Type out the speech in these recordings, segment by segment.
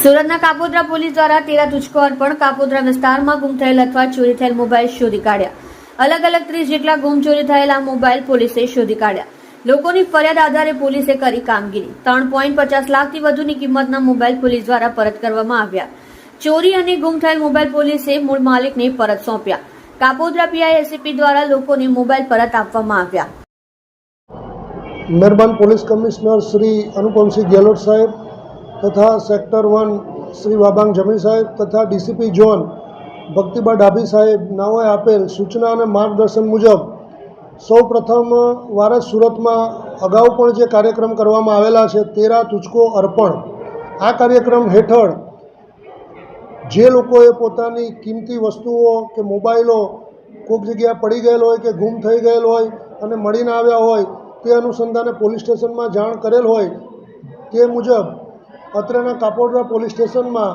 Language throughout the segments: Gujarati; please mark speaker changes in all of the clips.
Speaker 1: સુરતના કાપોદ્રા પોલીસ દ્વારા તેરા તુચકો અર્પણ કાપોદ્રા વિસ્તારમાં ગુમ થયેલ અથવા ચોરી થયેલ મોબાઈલ શોધી કાઢ્યા. અલગ અલગ ત્રીસ જેટલા ગુમ ચોરી થયેલા મોબાઈલ પોલીસે શોધી કાઢ્યા. લોકોની ફરિયાદ આધારે પોલીસે કરી કામગીરી. ત્રણ પોઈન્ટ પચાસ લાખથી વધુની કિંમતના મોબાઈલ પોલીસ દ્વારા પરત કરવામાં આવ્યા. ચોરી અને ગુમ થયેલ મોબાઈલ પોલીસે મૂળ માલિકને પરત સોંપ્યા. કાપોદ્રા પીઆઈ એસીપી દ્વારા લોકોને મોબાઈલ પરત આપવામાં આવ્યા.
Speaker 2: મહેરબાન પોલીસ કમિશનર શ્રી અનુપમસિંહ ગેહલોત સાહેબ તથા સેક્ટર વન શ્રી વાબાંગ જમી સાહેબ તથા ડીસીપી ઝોન ભક્તિબા ડાભી સાહેબ નાઓએ આપેલ સૂચના અને માર્ગદર્શન મુજબ સૌ પ્રથમ વાર સુરતમાં અગાઉ પણ જે કાર્યક્રમ કરવામાં આવેલા છે, તેરા તુચકો અર્પણ. આ કાર્યક્રમ હેઠળ જે લોકોએ પોતાની કિંમતી વસ્તુઓ કે મોબાઈલો કોઈક જગ્યાએ પડી ગયેલ હોય કે ગુમ થઈ ગયેલ હોય અને મળીને આવ્યા હોય તે અનુસંધાને પોલીસ સ્ટેશનમાં જાણ કરેલ હોય તે મુજબ અત્રેના કાપોડરા પોલીસ સ્ટેશનમાં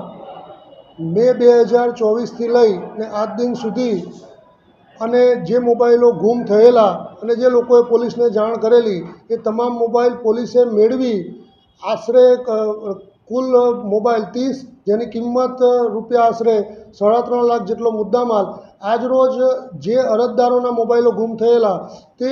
Speaker 2: મે બે હજાર ચોવીસથી લઈ ને આજ દિન સુધી અને જે મોબાઈલો ગુમ થયેલા અને જે લોકોએ પોલીસને જાણ કરેલી, એ તમામ મોબાઈલ પોલીસે મેળવી. આશરે કુલ મોબાઈલ ત્રીસ, જેની કિંમત રૂપિયા આશરે સાડા ત્રણ લાખ જેટલો મુદ્દામાલ. આજરોજ જે અરજદારોના મોબાઈલો ગુમ થયેલા, તે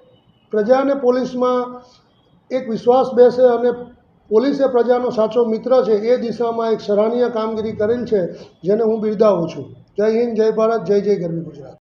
Speaker 2: પ્રજા અને પોલીસમાં એક વિશ્વાસ બેસે અને પોલીસે પ્રજાનો સાચો મિત્ર છે, એ દિશામાં એક સરાહનીય કામગીરી કરેલ છે, જેને હું બિરદાવું છું. જય હિન્દ, જય ભારત, જય જય ગરવી ગુજરાત.